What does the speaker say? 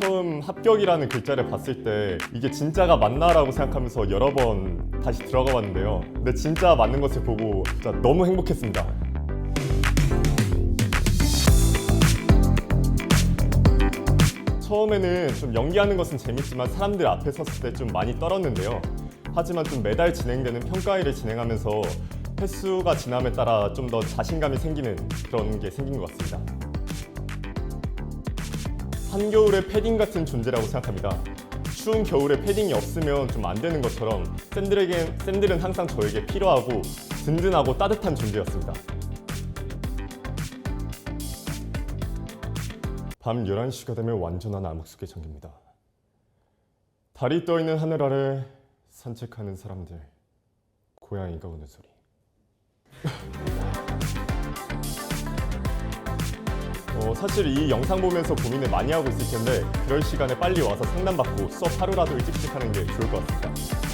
처음 합격이라는 글자를 봤을 때 이게 진짜가 맞나라고 생각하면서 여러 번 다시 들어가 봤는데요. 근데 진짜 맞는 것을 보고 진짜 너무 행복했습니다. 처음에는 좀 연기하는 것은 재밌지만 사람들 앞에 섰을 때 좀 많이 떨었는데요. 하지만 좀 매달 진행되는 평가회를 진행하면서 횟수가 지남에 따라 좀 더 자신감이 생기는 그런 게 생긴 것 같습니다. 한겨울의 패딩 같은 존재라고 생각합니다. 추운 겨울에 패딩이 없으면 좀 안 되는 것처럼 샌들에게, 샌들은 항상 저에게 필요하고 든든하고 따뜻한 존재였습니다. 밤 11시가 되면 완전한 암흑 속에 잠깁니다. 달이 떠 있는 하늘 아래 산책하는 사람들, 고양이가 우는 소리. 어, 사실 이 영상 보면서 고민을 많이 하고 있을 텐데 그럴 시간에 빨리 와서 상담받고 수업 하루라도 일찍 시작하는 게 좋을 것 같습니다.